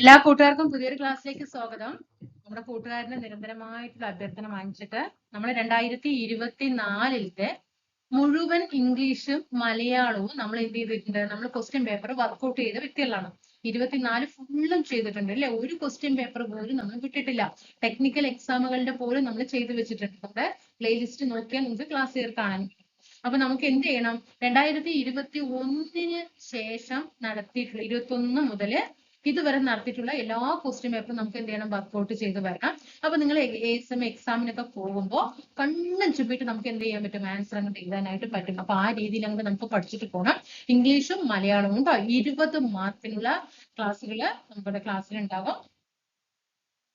എല്ലാ കൂട്ടുകാർക്കും പുതിയൊരു ക്ലാസ്സിലേക്ക് സ്വാഗതം. നമ്മുടെ കൂട്ടുകാരന്റെ നിരന്തരമായിട്ടുള്ള അഭ്യർത്ഥന വാങ്ങിച്ചിട്ട് നമ്മൾ രണ്ടായിരത്തി ഇരുപത്തി നാലിലത്തെ മുഴുവൻ ഇംഗ്ലീഷും മലയാളവും നമ്മൾ എന്ത് ചെയ്തിട്ടുണ്ട്? നമ്മൾ ക്വസ്റ്റ്യൻ പേപ്പർ വർക്ക്ഔട്ട് ചെയ്ത വ്യക്തികളാണ്. ഇരുപത്തിനാല് ഫുള്ളും ചെയ്തിട്ടുണ്ട് അല്ലെ? ഒരു ക്വസ്റ്റ്യൻ പേപ്പർ പോലും നമ്മൾ വിട്ടിട്ടില്ല. ടെക്നിക്കൽ എക്സാമുകളുടെ പോലും നമ്മൾ ചെയ്തു വെച്ചിട്ടുണ്ട്. നമ്മുടെ പ്ലേലിസ്റ്റ് നോക്കിയാൽ നിങ്ങൾക്ക് ക്ലാസ് ഇയർ കാണാൻ. അപ്പൊ നമുക്ക് എന്ത് ചെയ്യണം? രണ്ടായിരത്തി ഇരുപത്തി ഒന്നിന് ശേഷം നടത്തിയിട്ടുള്ള ഇരുപത്തി ഒന്ന് മുതൽ ഇതുവരെ നടത്തിയിട്ടുള്ള എല്ലാ ക്വസ്റ്റ്യൻ പേപ്പറും നമുക്ക് എന്ത് ചെയ്യണം? വർക്ക്ഔട്ട് ചെയ്ത് വരണം. അപ്പൊ നിങ്ങൾ എസ് എം എക്സാമിനൊക്കെ പോകുമ്പോൾ കണ്ണും ചുമ്പിട്ട് നമുക്ക് എന്ത് ചെയ്യാൻ പറ്റും? ആൻസർ അങ്ങോട്ട് എഴുതാനായിട്ട് പറ്റും. അപ്പൊ ആ രീതിയിൽ അങ്ങോട്ട് നമുക്ക് പഠിച്ചിട്ട് പോകണം ഇംഗ്ലീഷും മലയാളവും കേട്ടോ ഇരുപത് മാർക്കിനുള്ള ക്ലാസ്സുകൾ നമ്മുടെ ക്ലാസ്സിൽ ഉണ്ടാകും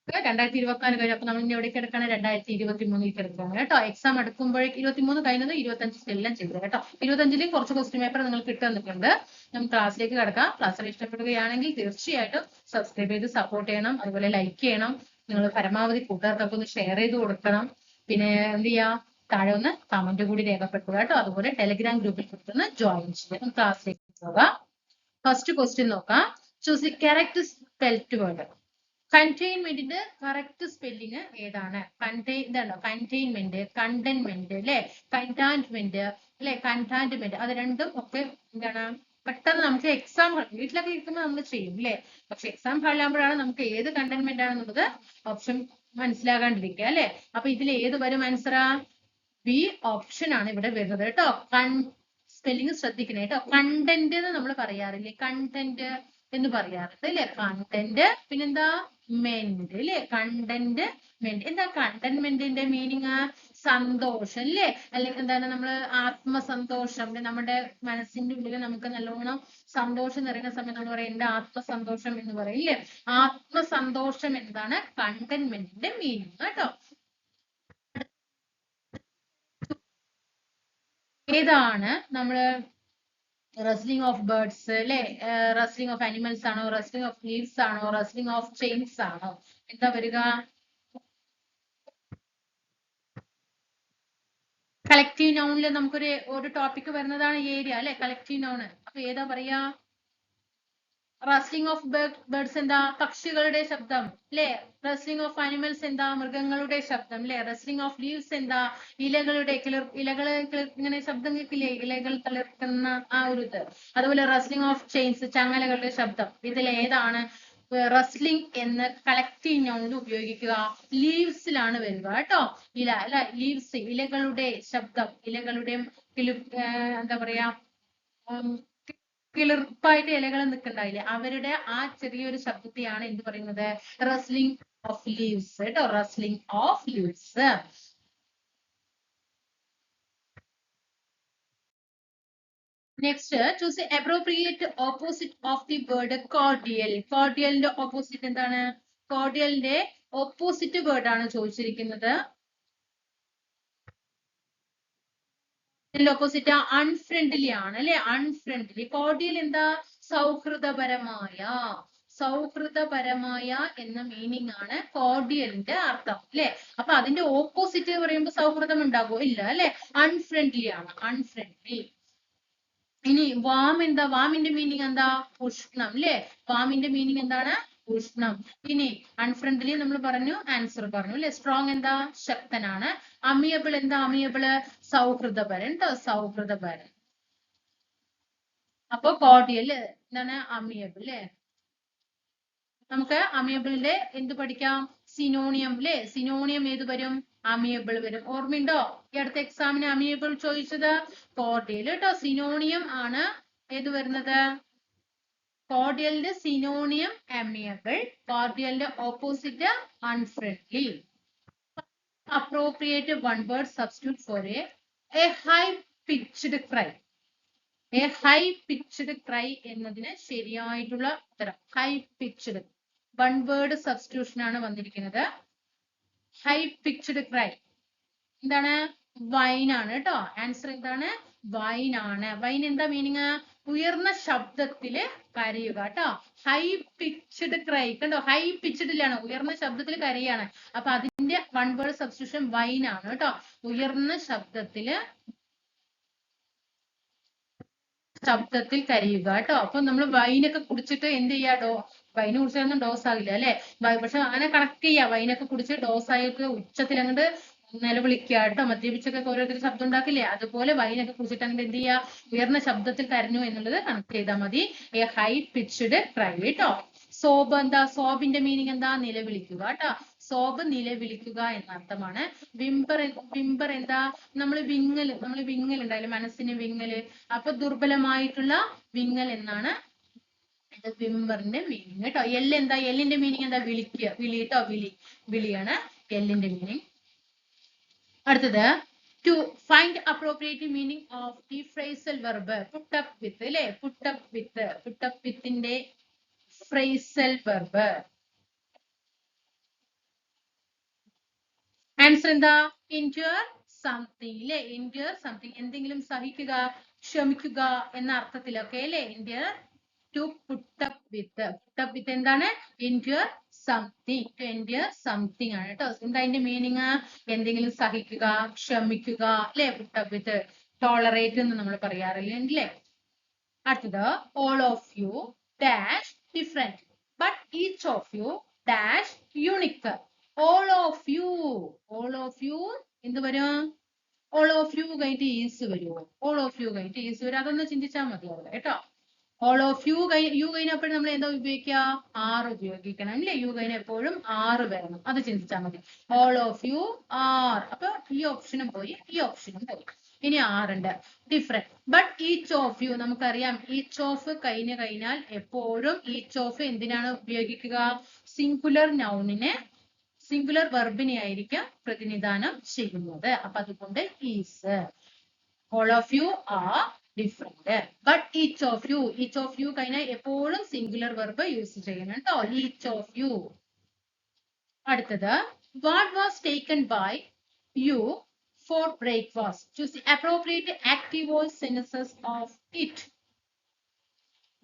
രണ്ടായിരത്തി ഇരുപത്തിനാല് കഴിഞ്ഞു അപ്പൊ നമ്മൾ ഇനി എവിടെ കിടക്കാണ് രണ്ടായിരത്തി ഇരുപത്തി മൂന്നിൽ കിടക്കുകയാണ് കേട്ടോ. എക്സാം അടുക്കുമ്പോഴേക്ക് ഇരുപത്തി മൂന്ന് കഴിഞ്ഞത് ഇരുപത്തഞ്ച് എല്ലാം ചെയ്തു. കേട്ടോ. ഇരുപത്തഞ്ചിലും കുറച്ച് ക്വസ്റ്റ്യൻ പേപ്പർ നിങ്ങൾ കിട്ടുന്നിട്ടുണ്ട് നമുക്ക് ക്ലാസ്സിലേക്ക് കിടക്കാം. ക്ലാസ്സിൽ ഇഷ്ടപ്പെടുകയാണെങ്കിൽ തീർച്ചയായിട്ടും സബ്സ്ക്രൈബ് ചെയ്ത് സപ്പോർട്ട് ചെയ്യണം. അതുപോലെ ലൈക്ക് ചെയ്യണം. നിങ്ങൾ പരമാവധി കൂട്ടുകാർക്കൊക്കെ ഒന്ന് ഷെയർ ചെയ്ത് കൊടുക്കണം. പിന്നെ എന്ത് ചെയ്യാ? താഴെ ഒന്ന് കമന്റ് കൂടി രേഖപ്പെടുത്തുക കേട്ടോ. അതുപോലെ ടെലിഗ്രാം ഗ്രൂപ്പിൽ കിട്ടുന്ന ജോയിൻ ചെയ്യാം. ക്ലാസ്സിലേക്ക് പോകാം. ഫസ്റ്റ് ക്വസ്റ്റ്യൻ നോക്കാം. Choose the correct spelt word കണ്ടെയ്ൻമെന്റിന്റെ correct spelling ഏതാണ്? കണ്ടെയ്ൻ ഇതാണോ കണ്ടെയ്ൻമെന്റ് കണ്ടെയ്ൻമെന്റ് അല്ലെ കണ്ടാൻമെന്റ് അല്ലെ കണ്ടാൻമെന്റ് അത് രണ്ടും ഒക്കെ എന്താണ്? പെട്ടെന്ന് നമുക്ക് എക്സാം വീട്ടിലൊക്കെ ഇരിക്കുമ്പോൾ നമ്മൾ ചെയ്യും അല്ലെ പക്ഷെ എക്സാം ഹാളിലാകുമ്പോഴാണ് നമുക്ക് ഏത് കണ്ടെയ്ൻമെന്റ് ആണെന്നുള്ളത് ഓപ്ഷൻ മനസ്സിലാകാണ്ടിരിക്കുക അല്ലെ അപ്പൊ ഇതിൽ ഏത് വരും ആൻസറാ ബി ഓപ്ഷൻ ആണ് ഇവിടെ വരുന്നത് കേട്ടോ. കൺ സ്പെല്ലിങ് ശ്രദ്ധിക്കണേ കേട്ടോ. കണ്ടന്റ് നമ്മൾ പറയാറില്ലേ? കണ്ടന്റ് എന്ന് പറയാറുണ്ട് അല്ലെ കണ്ടന്റ് പിന്നെന്താ? മെന്റ് അല്ലെ കണ്ടന്റ് മെന്റ് എന്താ കണ്ടന്റ്മെന്റിന്റെ മീനിങ് സന്തോഷം അല്ലേ അല്ലെങ്കിൽ എന്താണ് നമ്മൾ ആത്മസന്തോഷം? നമ്മുടെ മനസ്സിന്റെ ഉള്ളിൽ നമുക്ക് നല്ലോണം സന്തോഷം നിറയുന്ന സമയത്ത് നമ്മൾ പറയും എന്റെ ആത്മസന്തോഷം എന്ന് പറയും ഇല്ലേ ആത്മസന്തോഷം എന്താണ്? കണ്ടന്റ്മെന്റിന്റെ മീനിങ് കേട്ടോ. ഏതാണ് നമ്മൾ റസ്ലിംഗ് ഓഫ് ബേർഡ്സ് അല്ലെ? റസ്ലിംഗ് ഓഫ് അനിമൽസ് ആണോ റസ്ലിംഗ് ഓഫ് ലീവ്സ് ആണോ റസ്ലിംഗ് ഓഫ് ചെയിൻസ് ആണോ? എന്താ വരിക? കളക്റ്റീവ് നൗണിൽ നമുക്കൊരു ഒരു ടോപ്പിക് വരുന്നതാണ് ഏരിയ അല്ലെ? കളക്റ്റീവ് നൗണ് അപ്പൊ ഏതാ പറയാ? റസ്ലിംഗ് ഓഫ് ബേർഡ്സ് എന്താ? പക്ഷികളുടെ ശബ്ദം അല്ലെ റസ്ലിംഗ് ഓഫ് അനിമൽസ് എന്താ? മൃഗങ്ങളുടെ ശബ്ദം അല്ലെ റസ്ലിംഗ് ഓഫ് ലീവ്സ് എന്താ? ഇലകളുടെ കിളിർ കിളിർ ഇങ്ങനെ ശബ്ദം കേൾക്കില്ലേ? ഇലകൾ തളിർക്കുന്ന ആ ഒരു ഇത്. അതുപോലെ റസ്ലിംഗ് ഓഫ് ചെയിൻസ് ചങ്ങലകളുടെ ശബ്ദം. ഇതിൽ ഏതാണ്? റസ്ലിംഗ് എന്ന് കളക്റ്റീവ് നൗണിൽ ഉപയോഗിക്കുക. ലീവ്സിലാണ് വരിക കേട്ടോ. ഇല അല്ല ലീവ്സ് ഇലകളുടെ ശബ്ദം. ഇലകളുടെ എന്താ പറയാ? കിളിർപ്പായിട്ട് ഇലകൾ നിൽക്കണ്ടായില്ലേ അവരുടെ ആ ചെറിയൊരു ശബ്ദത്തെയാണ് എന്ത് പറയുന്നത്? റസ്ലിംഗ് ഓഫ് ലീവ്സ് കേട്ടോ? Rustling of leaves next choose appropriate opposite of the word cordial കോർഡിയലിന്റെ opposite എന്താണ്? കോർഡിയലിന്റെ ഓപ്പോസിറ്റ് വേർഡ് ആണ് ചോദിച്ചിരിക്കുന്നത്. ഇതിന്റെ ഓപ്പോസിറ്റ് അൺഫ്രണ്ട്ലി ആണ് അല്ലെ? അൺഫ്രണ്ട്ലി കോർഡിയൽ എന്താ? സൗഹൃദപരമായ സൗഹൃദപരമായ എന്ന മീനിങ് ആണ് കോർഡിയലിന്റെ അർത്ഥം അല്ലെ? അപ്പൊ അതിന്റെ ഓപ്പോസിറ്റ് പറയുമ്പോൾ സൗഹൃദം ഉണ്ടാകുമോ? ഇല്ല അല്ലെ? അൺഫ്രണ്ട്ലി ആണ് അൺഫ്രണ്ട്ലി ഇനി വാം എന്താ? വാമിന്റെ മീനിങ് എന്താ? ഉഷ്ണം അല്ലെ? വാമിന്റെ മീനിങ് എന്താണ്? ഉഷ്ണം. ഇനി അൺഫ്രണ്ട്ലി നമ്മൾ പറഞ്ഞു ആൻസർ പറഞ്ഞു അല്ലെ? സ്ട്രോങ് എന്താ? ശക്തനാണ്. അമിയബിൾ എന്താ? അമിയബിൾ സൗഹൃദപരൻ ട്ടോ സൗഹൃദപരൻ. അപ്പൊ കോർഡിയൽ എന്താണ് അമിയബിൾ അല്ലെ നമുക്ക് അമിയബിളിന്റെ എന്ത് പഠിക്കാം? സിനോണിയം അല്ലെ സിനോണിയം ഏത് വരും? അമിയബിൾ വരും. ഓർമ്മയുണ്ടോ? ഈ അടുത്ത എക്സാമിന് അമിയബിൾ ചോദിച്ചത് കോർഡിയൽ കേട്ടോ സിനോണിയം ആണ് ഏത് വരുന്നത്? കോർഡിയലിന്റെ synonym amiable കോർഡിയലിന്റെ opposite unfriendly appropriate one word substitute for a a high pitched cry. A high pitched cry എന്നതിന് ശരിയായിട്ടുള്ള ഉത്തരം. High pitched one word substitution ആണ് വന്നിരിക്കുന്നത്. ഹൈ പിച്ച്ഡ് ക്രൈ എന്താണ്? വൈൻ ആണ് കേട്ടോ ആൻസർ എന്താണ്? വൈൻ ആണ്. വൈൻ എന്താ മീനിങ് ഉയർന്ന ശബ്ദത്തിൽ കരയുക കേട്ടോ ഹൈ പിച്ച്ഡ് ക്രൈ കണ്ടോ? ഹൈ പിച്ച്ഡിലാണ് ഉയർന്ന ശബ്ദത്തിൽ കരയാണ്. അപ്പൊ അതിന്റെ വൺ വേർഡ് സബ്സ്റ്റിറ്റ്യൂഷൻ വൈൻ ആണ് കേട്ടോ ഉയർന്ന ശബ്ദത്തിൽ ശബ്ദത്തിൽ കരയുക കേട്ടോ അപ്പൊ നമ്മൾ വൈനൊക്കെ കുടിച്ചിട്ട് എന്ത് ചെയ്യാടോ വൈന് കുടിച്ചാലൊന്നും ഡോസ് ആകില്ല അല്ലെ? പക്ഷെ അങ്ങനെ കണക്ട് ചെയ്യാം. വൈനൊക്കെ കുടിച്ച് ഡോസ് ആയിട്ട് ഉച്ചത്തിൽ അങ്ങോട്ട് നിലവിളിക്കുക കേട്ടോ മദ്യപിച്ചൊക്കെ ഓരോരുത്തർ ശബ്ദം ഉണ്ടാക്കില്ലേ? അതുപോലെ വൈനൊക്കെ കുടിച്ചിട്ട് അങ്ങോട്ട് എന്ത് ചെയ്യുക ഉയർന്ന ശബ്ദത്തിൽ കരഞ്ഞു എന്നുള്ളത് കണക്ട് ചെയ്താൽ മതി. എ ഹൈ പിച്ച്ഡ് ക്രൈ കേട്ടോ സോബ് എന്താ? സോബിന്റെ മീനിങ് എന്താ? നിലവിളിക്കുക കേട്ടോ സോബ് നിലവിളിക്കുക എന്ന അർത്ഥമാണ് വിംബർ വിംബർ എന്താ? നമ്മൾ വിങ്ങൽ നമ്മൾ വിങ്ങൽ ഉണ്ടായാലും മനസ്സിന് വിങ്ങൽ. അപ്പൊ ദുർബലമായിട്ടുള്ള വിങ്ങൽ എന്നാണ് ഇത് വിംബറിന്റെ മീനിങ് കേട്ടോ എൽ എന്താ? എല്ലിന്റെ മീനിങ് എന്താ? വിളിക്കുക. വിളി കേട്ടോ വിളി വിളിയാണ് എല്ലിന്റെ മീനിങ് അടുത്തത്. To find appropriate meaning of the phrasal verb put up with അല്ലെ put up with put up വിത്തിന്റെ phrasal verb answer എന്താ? എൻജോയ് സംതിങ് അല്ലെ എൻജോയ് സംതിങ് എന്തെങ്കിലും സഹിക്കുക ക്ഷമിക്കുക എന്ന അർത്ഥത്തിലൊക്കെ അല്ലെ enjoy to put up with put up with എന്താണ്? Enjoy something to enjoy something ആണ് കേട്ടോ. എന്താ അതിന്റെ മീനിങ് എന്തെങ്കിലും സഹിക്കുക ക്ഷമിക്കുക അല്ലെ പുട്ടപ്പ് വിത്ത് ടോളറേറ്റ് എന്ന് നമ്മൾ പറയാറില്ലേ അല്ലേ അടുത്തത് all of you dash different but each of you dash unique all of you all of you എന്ത് വരും? ഓൾ ഓഫ് യു കഴിഞ്ഞിട്ട് ഈസ് വരുമോ ഓൾ ഓഫ് യു കഴിഞ്ഞിട്ട് is വരും. അതൊന്ന് ചിന്തിച്ചാൽ അവിടെ കേട്ടോ? ഓൾ ഓഫ് യു കഴിഞ്ഞ യു കഴിഞ്ഞപ്പോഴും നമ്മൾ എന്താ ഉപയോഗിക്കുക? ആറ് ഉപയോഗിക്കണം അല്ലേ? യു കഴിഞ്ഞ എപ്പോഴും ആറ് വരണം. അത് ചിന്തിച്ചാൽ മതി. ഓൾ ഓഫ് യു ആർ അപ്പൊ ഈ ഓപ്ഷനും പോയി ഈ ഓപ്ഷനും പോയി. ഇനി ആറുണ്ട് different but each of you നമുക്കറിയാം ഈച്ച് ഓഫ് കഴിഞ്ഞു കഴിഞ്ഞാൽ എപ്പോഴും ഈച്ച് ഓഫ് എന്തിനാണ് ഉപയോഗിക്കുക? സിംഗുലർ നൗണിനെ സിംഗുലർ വെർബിനെ ആയിരിക്കും പ്രതിനിധാനം ചെയ്യുന്നത്. അപ്പൊ അതുകൊണ്ട് is all of you are different but each of you each of you കഴിഞ്ഞാൽ എപ്പോഴും സിംഗുലർ വെർബ് യൂസ് ചെയ്യണം കേട്ടോ ഈച്ച് ഓഫ് യു അടുത്തത് what was taken by you for breakfast choose appropriate active voice senses of it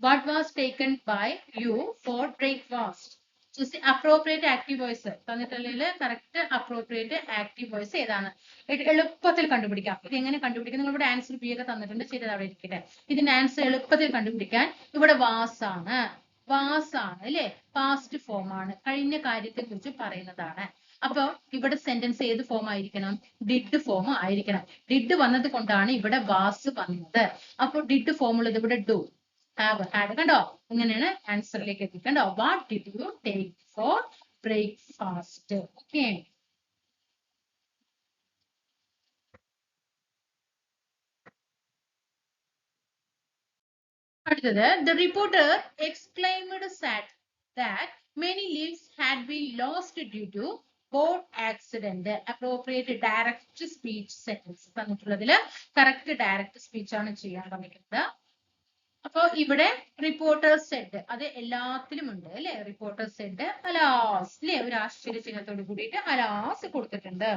what was taken by you for breakfast choose appropriate active voice തന്നിട്ടുള്ളതിൽ correct appropriate active voice ഏതാണ്? എളുപ്പത്തിൽ കണ്ടുപിടിക്കാം. ഇത് എങ്ങനെ കണ്ടുപിടിക്കാം? നിങ്ങൾ ഇവിടെ answer B ഒക്കെ തന്നിട്ടുണ്ട്. ശരി അവിടെ ഇരിക്കട്ടെ. ഇതിന്റെ ആൻസർ എളുപ്പത്തിൽ കണ്ടുപിടിക്കാൻ ഇവിടെ വാസാണ് ആണ്. വാസ് ആണ് അല്ലെ? പാസ്റ്റ് ഫോം ആണ്. കഴിഞ്ഞ കാര്യത്തെ കുറിച്ച് പറയുന്നതാണ്. അപ്പൊ ഇവിടെ സെന്റൻസ് ഏത് ഫോം ആയിരിക്കണം? ഡിഡ് ഫോം ആയിരിക്കണം. ഡിഡ് വന്നത് കൊണ്ടാണ് ഇവിടെ വാസ് വന്നത്. അപ്പൊ ഡിഡ് ഫോം ഉള്ളത് ഇവിടെ ഡു ഹാവ് ഹാഡ് കണ്ടോ? ഇങ്ങനെയാണ് ആൻസറിലേക്ക് എത്തി കണ്ടോ? What did you take for breakfast okay അടുത്തത് the reporter exclaimed sad that many lives had been lost due to boat accident appropriate direct speech sentence തന്നിട്ടുള്ളതിൽ correct direct speech ആണ് ചെയ്യാൻ പറഞ്ഞിരിക്കുന്നത് അപ്പൊ ഇവിടെ റിപ്പോർട്ടർ സെഡ് അത് എല്ലാത്തിലും ഉണ്ട് അല്ലെ? റിപ്പോർട്ടർ സെഡ് അലാസ് അല്ലെ? ഒരു ആശ്ചര്യ ചിഹ്നത്തോട് കൂടിയിട്ട് അലാസ് കൊടുത്തിട്ടുണ്ട്.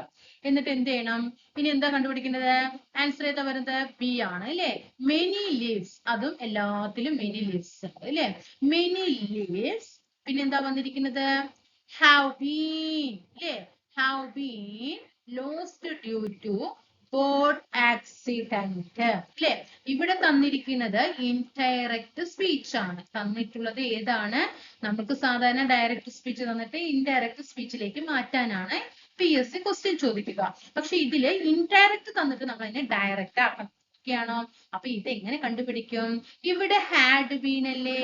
എന്നിട്ട് എന്ത് ചെയ്യണം? ഇനി എന്താ കണ്ടുപിടിക്കേണ്ടത്? ആൻസർ ഏതാ വരുന്നത്? ബി ആണ് അല്ലെ? മെനി ലീവ്സ് അതും എല്ലാത്തിലും മെനി ലീവ്സ് ഉണ്ട് അല്ലെ? മെനി ലീവ്സ് പിന്നെ എന്താ വന്നിരിക്കുന്നത്? ഹാവ് ബീൻ അല്ലെ? Have been lost due to boat accident അല്ലെ ഇവിടെ തന്നിരിക്കുന്നത് ഇൻഡയറക്റ്റ് സ്പീച്ച് ആണ്. തന്നിട്ടുള്ളത് ഏതാണ്? നമുക്ക് സാധാരണ ഡയറക്റ്റ് സ്പീച്ച് തന്നിട്ട് ഇൻഡയറക്റ്റ് സ്പീച്ചിലേക്ക് മാറ്റാനാണ് പി എസ് സി ക്വസ്റ്റ്യൻ ചോദിക്കുക. പക്ഷെ ഇതിൽ ഇൻഡയറക്റ്റ് തന്നിട്ട് നമ്മൾ അതിനെ ഡയറക്റ്റ് ആക്കണം. ഒക്കെയാണോ അപ്പൊ ഇത് എങ്ങനെ കണ്ടുപിടിക്കും? ഇവിടെ ഹാഡ് ബീൻ അല്ലേ?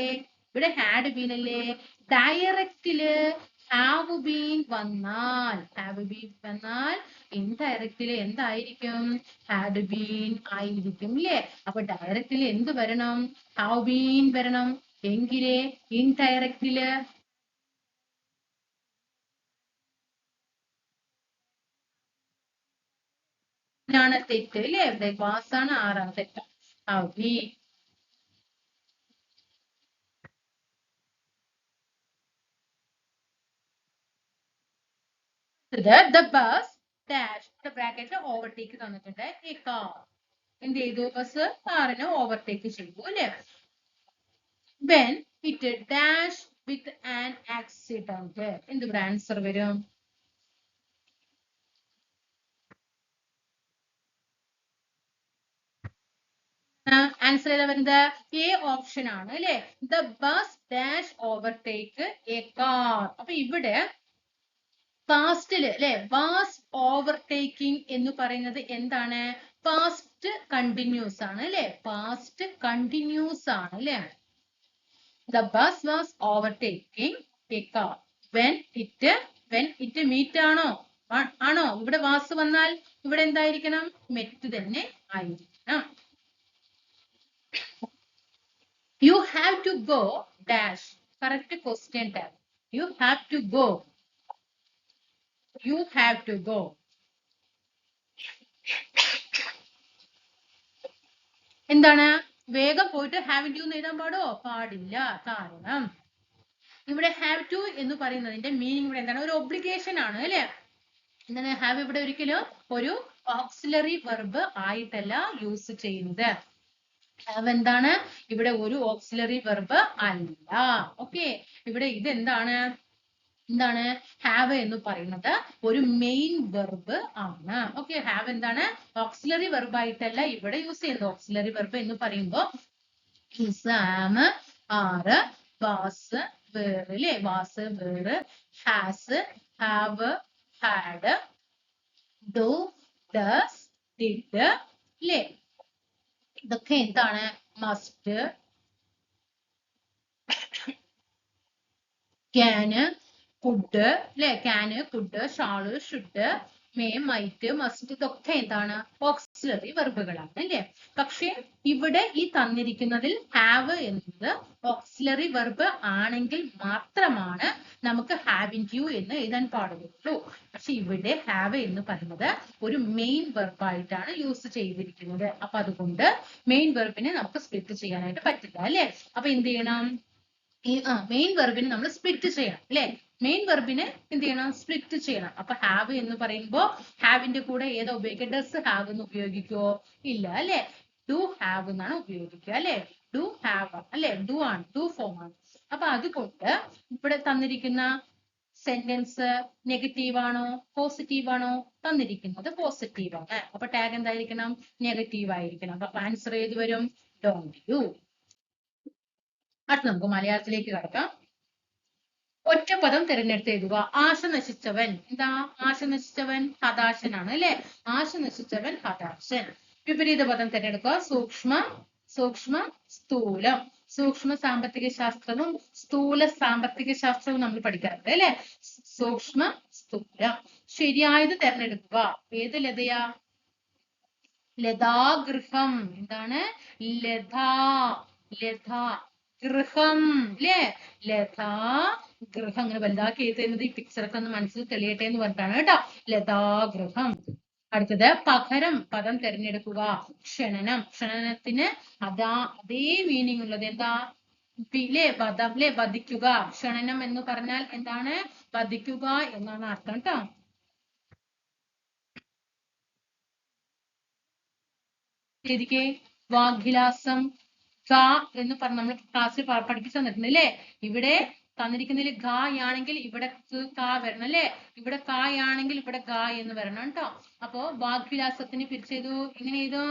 ഇവിടെ ഹാഡ് ബീൻ അല്ലേ? ഡയറക്റ്റിൽ ഹാവ് ബീൻ വന്നാൽ ഹാവ് ബീൻ വന്നാൽ ഇൻഡയറക്റ്റിൽ എന്തായിരിക്കും ഹാഡ് ബീൻ ആയിരിക്കും ഇല്ലേ അപ്പൊ ഡയറക്റ്റിൽ എന്ത് വരണം ഹാവ് ബീൻ വരണം എങ്കിലേ ഇൻഡയറക്റ്റിൽ ാണ് തെറ്റ് അല്ലേ ഇവിടെ വാസാണ് ആറാണ് തെറ്റ് ഹാവ് ബീൻ ഇത് ദ ബസ് ഡാഷ് ബ്രാക്കറ്റിൽ ഓവർടേക്ക് തന്നിട്ടുണ്ട്. എ കാർ എന്ത് ചെയ്തു? ബസ് കാറിനെ ഓവർടേക്ക് ചെയ്തു അല്ലെ? When it dash with an accident എന്ത് ആൻസർ വരും? ആൻസർ ഏതാ വരുന്നത് എ ഓപ്ഷൻ ആണ് അല്ലെ? The bus dash overtake a car അപ്പൊ ഇവിടെ പാസ്റ്റിൽ അല്ലെ വാസ് ഓവർടേക്കിംഗ് എന്ന് പറയുന്നത് എന്താണ്? പാസ്റ്റ് കണ്ടിന്യൂസ് ആണ് അല്ലെ പാസ്റ്റ് കണ്ടിന്യൂസ് ആണ് അല്ലെ the bus was overtaking a car when it when it meet ആണോ? ആണോ? ഇവിടെ വാസ് വന്നാൽ ഇവിടെ എന്തായിരിക്കണം? മെറ്റ് തന്നെ ആയിരിക്കണം. You have to go dash correct question ടാ you have to go you have to go. എന്താണ്? വേഗം പോയിട്ട് ഹാവ് ടു എന്ന് എഴുതാൻ പാടോ? പാടില്ല. കാരണം ഇവിടെ ഹാവ് ടു എന്ന് പറയുന്നതിന്റെ മീനിങ് ഇവിടെ എന്താണ്? ഒരു ഒബ്ലിഗേഷൻ ആണ് അല്ലെ? എന്താണ്? ഹാവ് ഇവിടെ ഒരിക്കലും ഒരു ഓക്സിലറി വെർബ് ആയിട്ടല്ല യൂസ് ചെയ്യുന്നത്. ഹാവ് എന്താണ്? ഇവിടെ ഒരു ഓക്സിലറി വെർബ് അല്ല. ഓക്കെ ഇവിടെ ഇത് എന്താണ് എന്താണ്? ഹാവ് എന്ന് പറയുന്നത് ഒരു മെയിൻ വെർബ് ആണ്. ഓക്കെ ഹാവ് എന്താണ്? ഓക്സിലറി വെർബ് ആയിട്ടല്ല ഇവിടെ യൂസ് ചെയ്യുന്നത്. ഓക്സിലറി വെർബ് എന്ന് പറയുമ്പോൾ ആം ആറ് വാസ് വേർ അല്ലേ was were has have had do does did അല്ലേ ഇതൊക്കെ എന്താണ്? മസ്റ്റ് ക്യാന് കുഡ് അല്ലെ can could shall should may might must ഇതൊക്കെ എന്താണ്? ഓക്സിലറി വെർബുകളാണ് അല്ലേ? പക്ഷെ ഇവിടെ ഈ തന്നിരിക്കുന്നതിൽ ഹാവ് എന്നത് ഓക്സിലറി വെർബ് ആണെങ്കിൽ മാത്രമാണ് നമുക്ക് ഹാവിൻ യു എന്ന് എഴുതാൻ പാടുള്ളൂ. പക്ഷെ ഇവിടെ ഹാവ് എന്ന് പറയുന്നത് ഒരു മെയിൻ വെർബായിട്ടാണ് യൂസ് ചെയ്തിരിക്കുന്നത്. അപ്പൊ അതുകൊണ്ട് മെയിൻ വെർബിനെ നമുക്ക് സ്പ്ലിറ്റ് ചെയ്യാനായിട്ട് പറ്റില്ല അല്ലെ? അപ്പൊ എന്ത് ചെയ്യണം? ഈ മെയിൻ വെർബിനെ നമ്മൾ സ്പ്ലിറ്റ് ചെയ്യണം അല്ലെ? മെയിൻ വെർബിനെ എന്ത് ചെയ്യണം? സ്പ്ലിറ്റ് ചെയ്യണം. അപ്പൊ ഹാവ് എന്ന് പറയുമ്പോ ഹാവിന്റെ കൂടെ ഏതാ ഉപയോഗിക്കുക ഡസ് ഹാവ് എന്ന് ഉപയോഗിക്കുവോ ഇല്ല അല്ലെ? ഡു ഹാവ് എന്നാണ് ഉപയോഗിക്കുക അല്ലെ? ഡു ഹാവ് അല്ലെ? ഡു ആണ് ഡു ഫോം ആണ്. അപ്പൊ അതുകൊണ്ട് ഇവിടെ തന്നിരിക്കുന്ന സെന്റൻസ് നെഗറ്റീവ് ആണോ? പോസിറ്റീവ് ആണോ? തന്നിരിക്കുന്നത് പോസിറ്റീവ് ആണ്. അപ്പൊ ടാഗ് എന്തായിരിക്കണം? നെഗറ്റീവ് ആയിരിക്കണം. അപ്പൊ ആൻസർ ഏത് വരും? ഡോണ്ട് യു അത് നമുക്ക് മലയാളത്തിലേക്ക് കടക്കാം. ഒറ്റപ്പദം തിരഞ്ഞെടുത്ത് എഴുതുക ആശ നശിച്ചവൻ. എന്താ? ആശ നശിച്ചവൻ ഹതാശനാണ് അല്ലെ? ആശ നശിച്ചവൻ ഹതാശൻ. വിപരീത പദം തിരഞ്ഞെടുക്കുക. സൂക്ഷ്മ സൂക്ഷ്മ സ്ഥൂലം. സൂക്ഷ്മ സാമ്പത്തിക ശാസ്ത്രവും സ്ഥൂല സാമ്പത്തിക ശാസ്ത്രവും നമ്മൾ പഠിക്കാറുണ്ട് അല്ലെ? സൂക്ഷ്മ സ്ഥൂലം. ശരിയായത് തിരഞ്ഞെടുക്കുക. ഏത് ലതയാ? ലതാഗൃഹം. എന്താണ്? ലതാ. ലതാ. ഗൃഹം അല്ലേ ലതാ ഗൃഹം അങ്ങനെ വലുതാക്കി എഴുതുന്നത് ഈ പിക്ചറൊക്കെ ഒന്ന് മനസ്സിൽ തെളിയട്ടെ എന്ന് പറഞ്ഞിട്ടാണ് കേട്ടോ. ലതാഗൃഹം അടുത്തത് പകരം പദം തിരഞ്ഞെടുക്കുക. ക്ഷണനം. ക്ഷണനത്തിന് അതാ അതേ മീനിങ് ഉള്ളത്. എന്താ? ിലെ പദം ലെ വധിക്കുക. ക്ഷണനം എന്ന് പറഞ്ഞാൽ എന്താണ്? വധിക്കുക എന്നാണ് അർത്ഥം കേട്ടോ. ശരിക്കേ വാഗ്വിലാസം. ഗ എന്ന് പറഞ്ഞ നമ്മൾ ക്ലാസ്സിൽ പഠിപ്പിച്ചു തന്നിട്ടുണ്ട് അല്ലേ? ഇവിടെ തന്നിരിക്കുന്നതിൽ ഖ ആണെങ്കിൽ ഇവിടെ കാ വരണം അല്ലേ? ഇവിടെ കാ ആണെങ്കിൽ ഇവിടെ ഗ എന്ന് വരണം കേട്ടോ അപ്പോ വാഗ്വിലാസത്തിന് പിരിച്ചെയ്തു എങ്ങനെ ചെയ്തു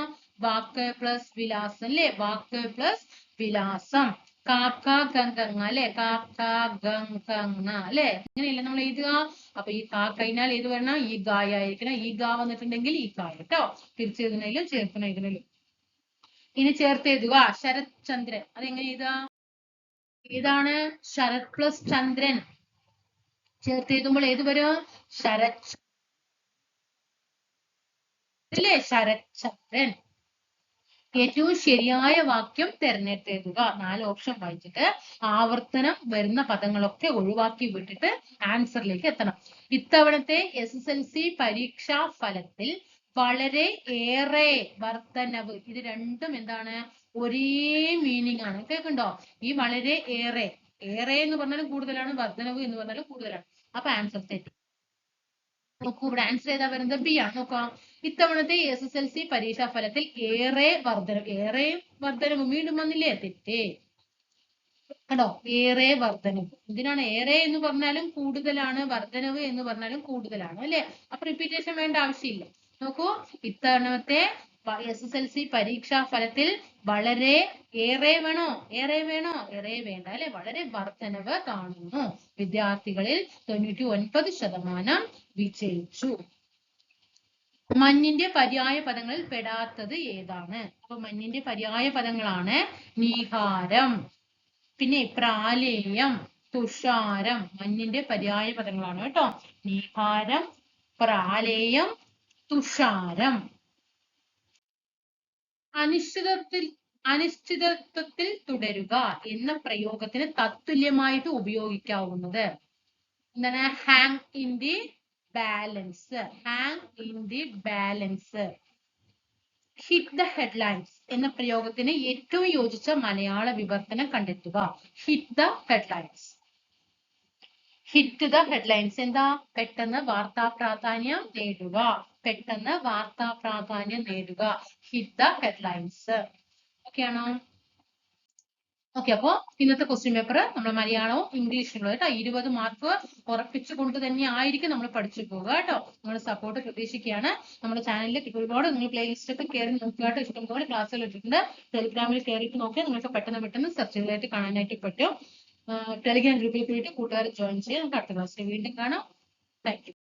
വാക്ക് പ്ലസ് വിലാസം അല്ലേ? വാക്ക് പ്ലസ് വിലാസം. കാക്ക ഗംഗങ്ങ അല്ലെ? കാക്ക ഗംഗങ്ങ അല്ലെ? ഇങ്ങനെയല്ലേ നമ്മൾ എഴുതുക? അപ്പൊ ഈ കാ കഴിഞ്ഞാൽ ഏത് വരണം? ഈ ഗായ ആയിരിക്കണം. ഈ ഗ വന്നിട്ടുണ്ടെങ്കിൽ ഈ കായ കേട്ടോ തിരിച്ചെഴുതുന്നതിലും ചേർക്കുന്നതിലും ഇനി ചേർത്ത് എഴുതുക. ശരത് ചന്ദ്രൻ അതെങ്ങനെ എഴുതാ? ഏതാണ്? ശരത് പ്ലസ് ചന്ദ്രൻ. ചേർത്ത് എഴുതുമ്പോൾ ഏത് വരും? ശരത് അല്ലേ? ശരത് ചന്ദ്രൻ ഏറ്റവും ശരിയായ വാക്യം തിരഞ്ഞെടുത്തെഴുതുക നാല് ഓപ്ഷൻ വായിച്ചിട്ട് ആവർത്തനം വരുന്ന പദങ്ങളൊക്കെ ഒഴിവാക്കി വിട്ടിട്ട് ആൻസറിലേക്ക് എത്തണം. ഇത്തവണത്തെ എസ് എസ് എൽ സി പരീക്ഷാ ഫലത്തിൽ വളരെ ഏറെ വർധനവ് ഇത് രണ്ടും എന്താണ്? ഒരേ മീനിങ് ആണ്. കേൾക്കുണ്ടോ ഈ വളരെ ഏറെ. ഏറെ എന്ന് പറഞ്ഞാലും കൂടുതലാണ് വർധനവ് എന്ന് പറഞ്ഞാലും കൂടുതലാണ്. അപ്പൊ ആൻസർ തെറ്റി നോക്കൂ ഇവിടെ ആൻസർ ഏതാ വരുന്നത്? ബി ആണ്. നോക്കാം. ഇത്തവണത്തെ എസ് എസ് എൽ സി പരീക്ഷാ ഫലത്തിൽ ഏറെ വർധനവ് ഏറെ വർധനവ് വീണ്ടും വന്നില്ലേ? തെറ്റേ. കണ്ടോ? ഏറെ വർധനവ് എന്തിനാണ് ഏറെ എന്ന് പറഞ്ഞാലും കൂടുതലാണ് വർധനവ് എന്ന് പറഞ്ഞാലും കൂടുതലാണ് അല്ലെ? അപ്പൊ റിപ്പീറ്റേഷൻ വേണ്ട ആവശ്യമില്ല. നോക്കൂ ഇത്തവണത്തെ എസ് എസ് എൽ സി പരീക്ഷാ ഫലത്തിൽ വളരെ ഏറെ വേണോ? ഏറെ വേണോ? ഏറെ വേണ്ട അല്ലെ? വളരെ വർധനവ് കാണുന്നു. വിദ്യാർത്ഥികളിൽ തൊണ്ണൂറ്റി ഒൻപത് ശതമാനം വിജയിച്ചു. മഞ്ഞിന്റെ പര്യായ പദങ്ങളിൽ പെടാത്തത് ഏതാണ്? അപ്പൊ മഞ്ഞിന്റെ പര്യായ പദങ്ങളാണ് നീഹാരം പിന്നെ പ്രാലേയം തുഷാരം. മഞ്ഞിന്റെ പര്യായ പദങ്ങളാണ് കേട്ടോ. നീഹാരം പ്രാലേയം തുഷാരം. അനിശ്ചിതത്വത്തിൽ അനിശ്ചിതത്വത്തിൽ തുടരുക എന്ന പ്രയോഗത്തിന് തത്തുല്യമായിട്ട് ഉപയോഗിക്കാവുന്നത്. എന്താണ്? Hang in the balance hang in the balance hit the headlines എന്ന പ്രയോഗത്തിന് ഏറ്റവും യോജിച്ച മലയാള വിവർത്തനം കണ്ടെത്തുക. Hit the headlines hit the headlines എന്താ? പെട്ടെന്ന് വാർത്താ പ്രാധാന്യം നേടുക. പെട്ടെന്ന് വാർത്താ പ്രാധാന്യം നേടുക. ഹിറ്റ് ദ ഹെഡ്ലൈൻസ് ഓക്കെ ആണോ? ഓക്കെ അപ്പോ ഇന്നത്തെ ക്വസ്റ്റ്യൻ പേപ്പർ നമ്മൾ മലയാളവും ഇംഗ്ലീഷും കേട്ടോ. ഇരുപത് മാർക്ക് ഉറപ്പിച്ചു കൊണ്ട് തന്നെ ആയിരിക്കും നമ്മൾ പഠിച്ചു പോവുക കേട്ടോ. നമ്മൾ സപ്പോർട്ട് പ്രതീക്ഷിക്കുകയാണ്. നമ്മുടെ ചാനലിൽ ഒരുപാട് നിങ്ങൾ പ്ലേലിസ്റ്റ് ഒക്കെ കയറി നോക്കിയായിട്ട് ഇഷ്ടംപോലെ ക്ലാസ്സുകൾ ഇട്ടിട്ടുണ്ട്. ടെലിഗ്രാമിൽ കയറിയിട്ട് നോക്കിയാൽ നിങ്ങൾക്ക് പെട്ടെന്ന് പെട്ടെന്ന് സെർച്ച് ചെയ്തായിട്ട് കാണാനായിട്ട് പറ്റും. ടെലിഗ്രാം ഗ്രൂപ്പിൽ പോയിട്ട് കൂട്ടുകാരെ ജോയിൻ ചെയ്യാം നമുക്ക് അടുത്ത ക്ലാസ്സിൽ വീണ്ടും കാണാം. താങ്ക്